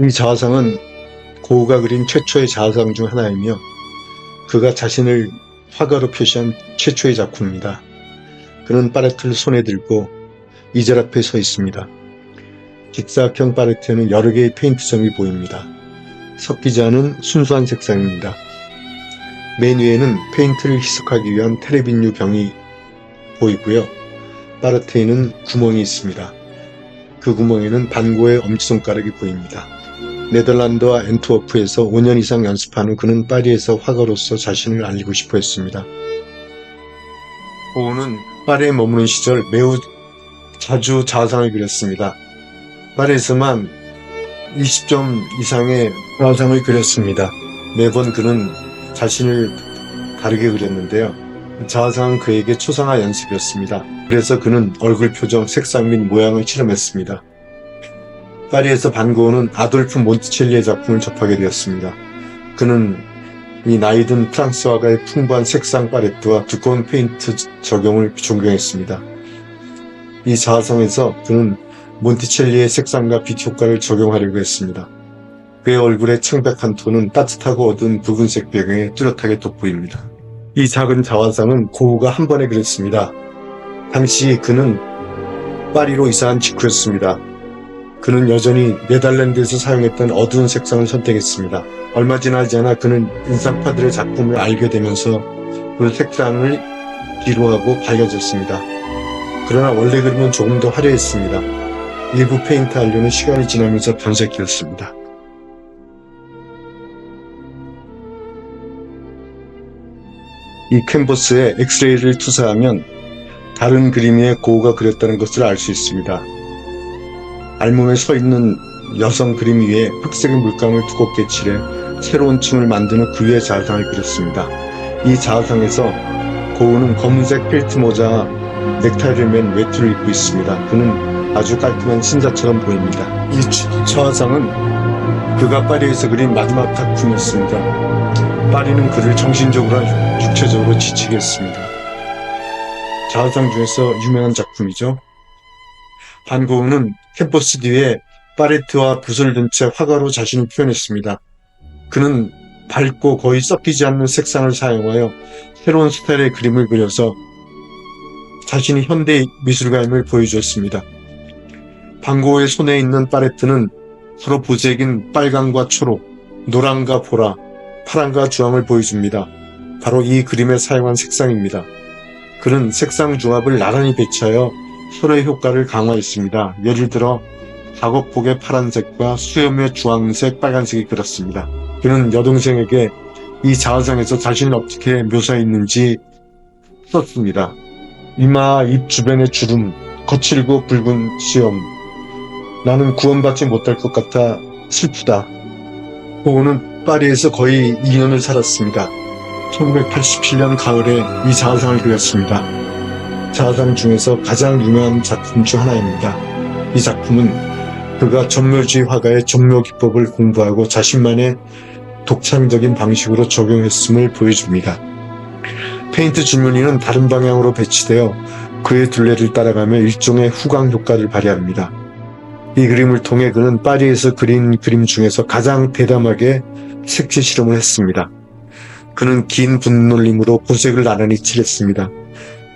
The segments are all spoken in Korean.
이 자화상은 고우가 그린 최초의 자화상 중 하나이며 그가 자신을 화가로 표시한 최초의 작품입니다. 그는 파레트를 손에 들고 이젤 앞에 서 있습니다. 직사각형 파레트에는 여러 개의 페인트점이 보입니다. 섞이지 않은 순수한 색상입니다. 맨 위에는 페인트를 희석하기 위한 테레빈유 병이 보이고요. 파레트에는 구멍이 있습니다. 그 구멍에는 반고의 엄지손가락이 보입니다. 네덜란드와 엔트워프에서 5년 이상 연습하는 그는 파리에서 화가로서 자신을 알리고 싶어 했습니다. 고우는 파리에 머무는 시절 매우 자주 자상을 그렸습니다. 파리에서만 20점 이상의 자상을 그렸습니다. 매번 그는 자신을 다르게 그렸는데요. 자상은 그에게 초상화 연습이었습니다. 그래서 그는 얼굴 표정, 색상 및 모양을 실험했습니다. 파리에서 반고흐는 아돌프 몬티첼리의 작품을 접하게 되었습니다. 그는 이 나이든 프랑스 화가의 풍부한 색상 팔레트와 두꺼운 페인트 적용을 존경했습니다. 이 자화상에서 그는 몬티첼리의 색상과 빛 효과를 적용하려고 했습니다. 그의 얼굴의 창백한 톤은 따뜻하고 어두운 붉은색 배경에 뚜렷하게 돋보입니다. 이 작은 자화상은 고우가 한 번에 그렸습니다. 당시 그는 파리로 이사한 직후였습니다. 그는 여전히 네덜란드에서 사용했던 어두운 색상을 선택했습니다. 얼마 지나지 않아 그는 인상파들의 작품을 알게 되면서 그 색상을 뒤로하고 밝아졌습니다. 그러나 원래 그림은 조금 더 화려했습니다. 일부 페인트 한류는 시간이 지나면서 변색되었습니다. 이 캔버스에 엑스레이를 투사하면 다른 그림 위에 고우가 그렸다는 것을 알 수 있습니다. 알몸에 서 있는 여성 그림 위에 흑색의 물감을 두껍게 칠해 새로운 층을 만드는 그 위에 자상을 그렸습니다. 이 자상에서 고우는 검은색 펠트 모자 넥타이를 맨 외투를 입고 있습니다. 그는 아주 깔끔한 신사처럼 보입니다. 이 자상은 그가 파리에서 그린 마지막 작품이었습니다. 파리는 그를 정신적으로 육체적으로 지치게 했습니다. 자화상 중에서 유명한 작품이죠. 반고흐는 캠퍼스 뒤에 파레트와 붓을 든 채 화가로 자신을 표현했습니다. 그는 밝고 거의 섞이지 않는 색상을 사용하여 새로운 스타일의 그림을 그려서 자신이 현대 미술가임을 보여주었습니다. 반고흐의 손에 있는 파레트는 서로 보색인 빨강과 초록, 노랑과 보라, 파랑과 주황을 보여줍니다. 바로 이 그림에 사용한 색상입니다. 그는 색상 중합을 나란히 배치하여 서로의 효과를 강화했습니다. 예를 들어 작업복의 파란색과 수염의 주황색, 빨간색이 그렇습니다. 그는 여동생에게 이 자화상에서 자신을 어떻게 묘사했는지 썼습니다. 이마, 입 주변의 주름, 거칠고 붉은 수염. 나는 구원받지 못할 것 같아 슬프다. 고우는 파리에서 거의 2년을 살았습니다. 1987년 가을에 이 자화상을 그렸습니다. 자화상 중에서 가장 유명한 작품 중 하나입니다. 이 작품은 그가 전묘주의 화가의 전묘 기법을 공부하고 자신만의 독창적인 방식으로 적용했음을 보여줍니다. 페인트 줄무늬는 다른 방향으로 배치되어 그의 둘레를 따라가며 일종의 후광 효과를 발휘합니다. 이 그림을 통해 그는 파리에서 그린 그림 중에서 가장 대담하게 색채 실험을 했습니다. 그는 긴 분놀림으로 보색을 나란히 칠했습니다.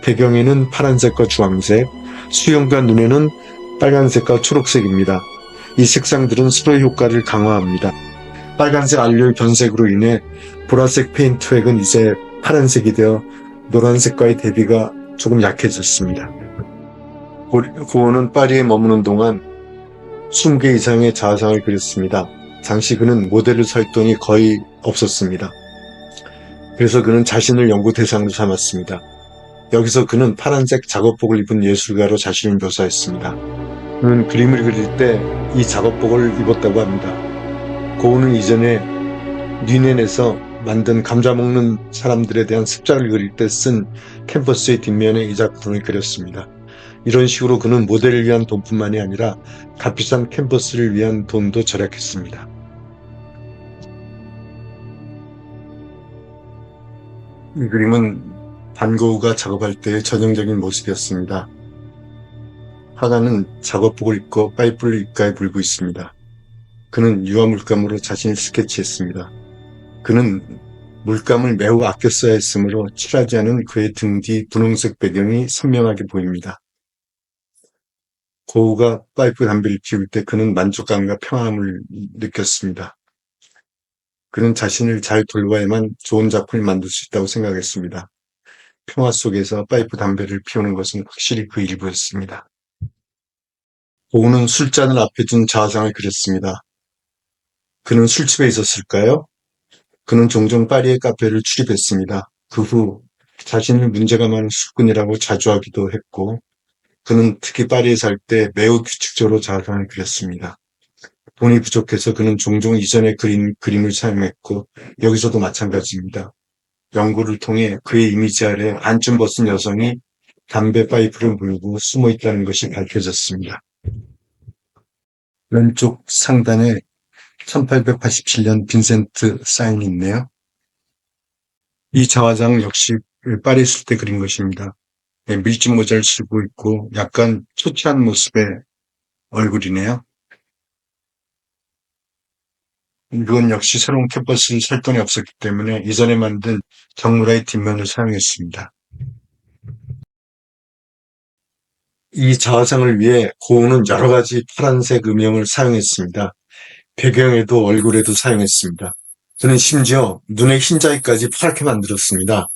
배경에는 파란색과 주황색, 수영과 눈에는 빨간색과 초록색입니다. 이 색상들은 서로의 효과를 강화합니다. 빨간색 안료의 변색으로 인해 보라색 페인트 획은 이제 파란색이 되어 노란색과의 대비가 조금 약해졌습니다. 고- 고은은 파리에 머무는 동안 20개 이상의 자화상을 그렸습니다. 당시 그는 모델을 살 돈이 거의 없었습니다. 그래서 그는 자신을 연구 대상으로 삼았습니다. 여기서 그는 파란색 작업복을 입은 예술가로 자신을 묘사했습니다. 그는 그림을 그릴 때 이 작업복을 입었다고 합니다. 고우는 이전에 뉘넨에서 만든 감자 먹는 사람들에 대한 습작을 그릴 때 쓴 캔버스의 뒷면에 이 작품을 그렸습니다. 이런 식으로 그는 모델을 위한 돈뿐만이 아니라 값비싼 캔버스를 위한 돈도 절약했습니다. 이 그림은 반고우가 작업할 때의 전형적인 모습이었습니다. 화가는 작업복을 입고 파이프를 입가에 불고 있습니다. 그는 유화 물감으로 자신을 스케치했습니다. 그는 물감을 매우 아껴 써야 했으므로 칠하지 않은 그의 등 뒤 분홍색 배경이 선명하게 보입니다. 고우가 파이프 담배를 피울 때 그는 만족감과 평안함을 느꼈습니다. 그는 자신을 잘 돌봐야만 좋은 작품을 만들 수 있다고 생각했습니다. 평화 속에서 파이프 담배를 피우는 것은 확실히 그 일부였습니다. 고우는 술잔을 앞에 둔 자화상을 그렸습니다. 그는 술집에 있었을까요? 그는 종종 파리의 카페를 출입했습니다. 그 후 자신을 문제가 많은 술꾼이라고 자주하기도 했고 그는 특히 파리에 살 때 매우 규칙적으로 자화상을 그렸습니다. 돈이 부족해서 그는 종종 이전에 그린 그림을 사용했고 여기서도 마찬가지입니다. 연구를 통해 그의 이미지 아래 반쯤 벗은 여성이 담배 파이프를 물고 숨어 있다는 것이 밝혀졌습니다. 왼쪽 상단에 1887년 빈센트 사인이 있네요. 이 자화상 역시 파리에 있을 때 그린 것입니다. 네, 밀짚 모자를 쓰고 있고 약간 초췌한 모습의 얼굴이네요. 이건 역시 새로운 캔버스 설동이 없었기 때문에 이전에 만든 정무라의 뒷면을 사용했습니다. 이 자화상을 위해 고우는 여러 가지 파란색 음영을 사용했습니다. 배경에도 얼굴에도 사용했습니다. 그는 심지어 눈의 흰자위까지 파랗게 만들었습니다.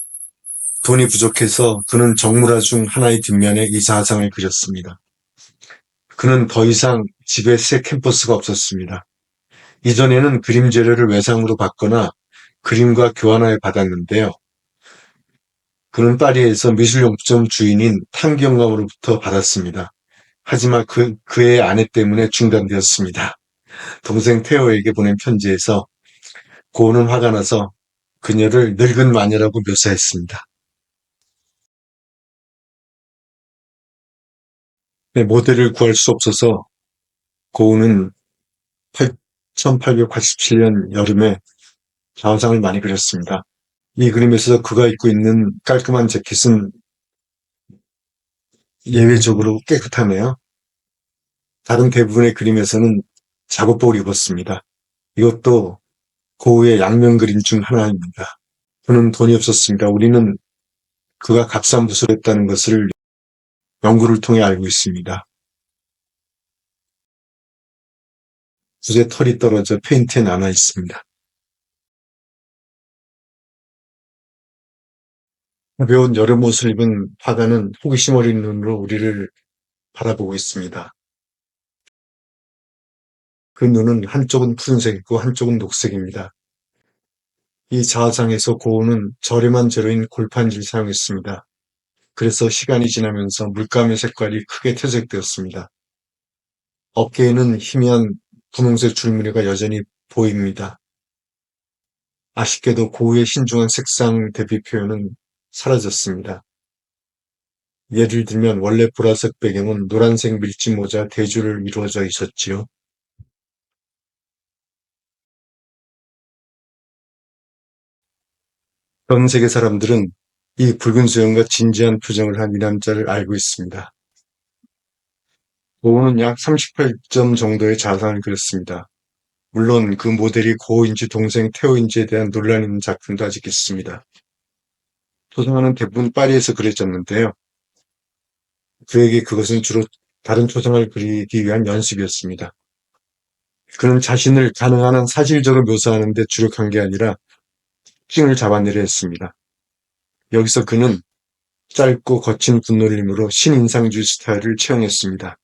돈이 부족해서 그는 정물화 중 하나의 뒷면에 이 자화상을 그렸습니다. 그는 더 이상 집에 새 캠퍼스가 없었습니다. 이전에는 그림 재료를 외상으로 받거나 그림과 교환하여 받았는데요. 그는 파리에서 미술용품 주인인 탕기 영감으로부터 받았습니다. 하지만 그, 그의 아내 때문에 중단되었습니다. 동생 테오에게 보낸 편지에서 고우는 화가 나서 그녀를 늙은 마녀라고 묘사했습니다. 네, 모델을 구할 수 없어서 고우는 1887년 여름에 자화상을 많이 그렸습니다. 이 그림에서 그가 입고 있는 깔끔한 재킷은 예외적으로 깨끗하네요. 다른 대부분의 그림에서는 작업복을 입었습니다. 이것도 고우의 양면 그림 중 하나입니다. 그는 돈이 없었습니다. 우리는 그가 값싼 붓을 했다는 것을 연구를 통해 알고 있습니다. 붓에 털이 떨어져 페인트에 남아 있습니다. 가벼운 여름 옷을 입은 화가는 호기심 어린 눈으로 우리를 바라보고 있습니다. 그 눈은 한쪽은 푸른색이고 한쪽은 녹색입니다. 이 자화상에서 고우는 저렴한 재료인 골판지를 사용했습니다. 그래서 시간이 지나면서 물감의 색깔이 크게 퇴색되었습니다. 어깨에는 희미한 분홍색 줄무늬가 여전히 보입니다. 아쉽게도 고우의 신중한 색상 대비 표현은 사라졌습니다. 예를 들면 원래 보라색 배경은 노란색 밀짚 모자 대줄을 이루어져 있었지요. 전 세계 사람들은 이 붉은 수염과 진지한 표정을 한 이 남자를 알고 있습니다. 고우는 약 38점 정도의 자상을 그렸습니다. 물론 그 모델이 고우인지 동생 테오인지에 대한 논란이 있는 작품도 아직 있습니다. 초상화는 대부분 파리에서 그려졌는데요. 그에게 그것은 주로 다른 초상화를 그리기 위한 연습이었습니다. 그는 자신을 가능한 한 사실적으로 묘사하는 데 주력한 게 아니라 특징을 잡아내려 했습니다. 여기서 그는 짧고 거친 분놀림으로 신인상주의 스타일을 채용했습니다.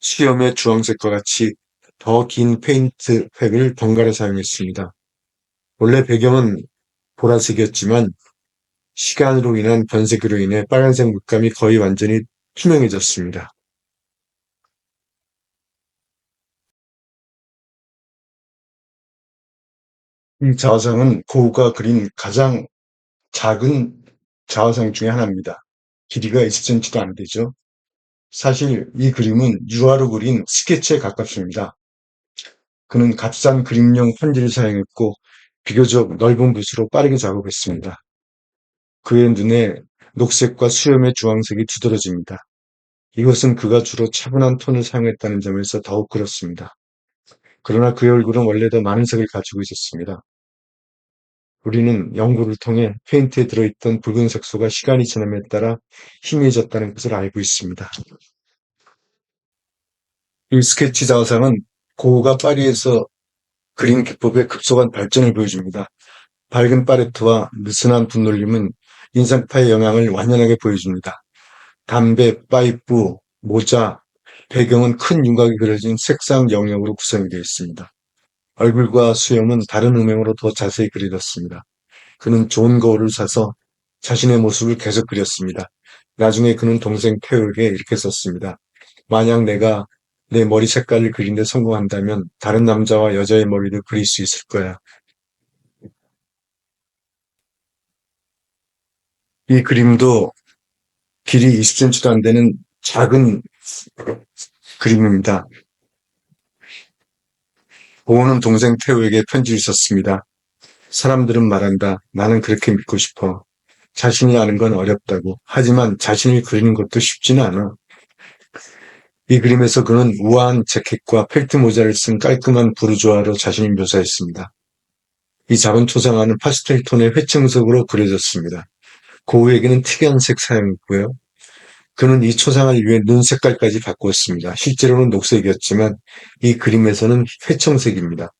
수염의 주황색과 같이 더 긴 페인트 팩을 번갈아 사용했습니다. 원래 배경은 보라색이었지만 시간으로 인한 변색으로 인해 빨간색 물감이 거의 완전히 투명해졌습니다. 이 자화상은 고우가 그린 가장 작은 자화상 중의 하나입니다. 길이가 20cm도 안 되죠. 사실 이 그림은 유화로 그린 스케치에 가깝습니다. 그는 값싼 그림용 편지를 사용했고 비교적 넓은 붓으로 빠르게 작업했습니다. 그의 눈에 녹색과 수염의 주황색이 두드러집니다. 이것은 그가 주로 차분한 톤을 사용했다는 점에서 더욱 그렇습니다. 그러나 그의 얼굴은 원래 더 많은 색을 가지고 있었습니다. 우리는 연구를 통해 페인트에 들어있던 붉은 색소가 시간이 지남에 따라 희미해졌다는 것을 알고 있습니다. 이 스케치 자화상은 고흐가 파리에서 그림 기법의 급속한 발전을 보여줍니다. 밝은 팔레트와 느슨한 붓놀림은 인상파의 영향을 완연하게 보여줍니다. 담배, 파이프, 모자, 배경은 큰 윤곽이 그려진 색상 영역으로 구성이 되어 있습니다. 얼굴과 수염은 다른 음영으로 더 자세히 그려졌습니다. 그는 좋은 거울을 사서 자신의 모습을 계속 그렸습니다. 나중에 그는 동생 태우에게 이렇게 썼습니다. 만약 내가 내 머리 색깔을 그리는데 성공한다면 다른 남자와 여자의 머리도 그릴 수 있을 거야. 이 그림도 길이 20cm도 안 되는 작은 그림입니다. 보호는 동생 태우에게 편지를 썼습니다. 사람들은 말한다. 나는 그렇게 믿고 싶어. 자신이 아는 건 어렵다고. 하지만 자신을 그리는 것도 쉽지는 않아. 이 그림에서 그는 우아한 재킷과 펠트 모자를 쓴 깔끔한 부르주아로 자신을 묘사했습니다. 이 작은 초상화는 파스텔 톤의 회청석으로 그려졌습니다. 고우에게는 특이한 색 사용이고요. 그는 이 초상화를 위해 눈 색깔까지 바꾸었습니다. 실제로는 녹색이었지만 이 그림에서는 회청색입니다.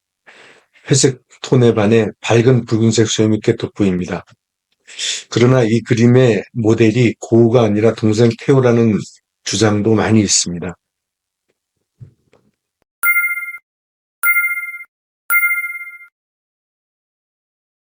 회색 톤에 반해 밝은 붉은색 수염이 꽤 돋보입니다. 그러나 이 그림의 모델이 고우가 아니라 동생 태호라는 주장도 많이 있습니다.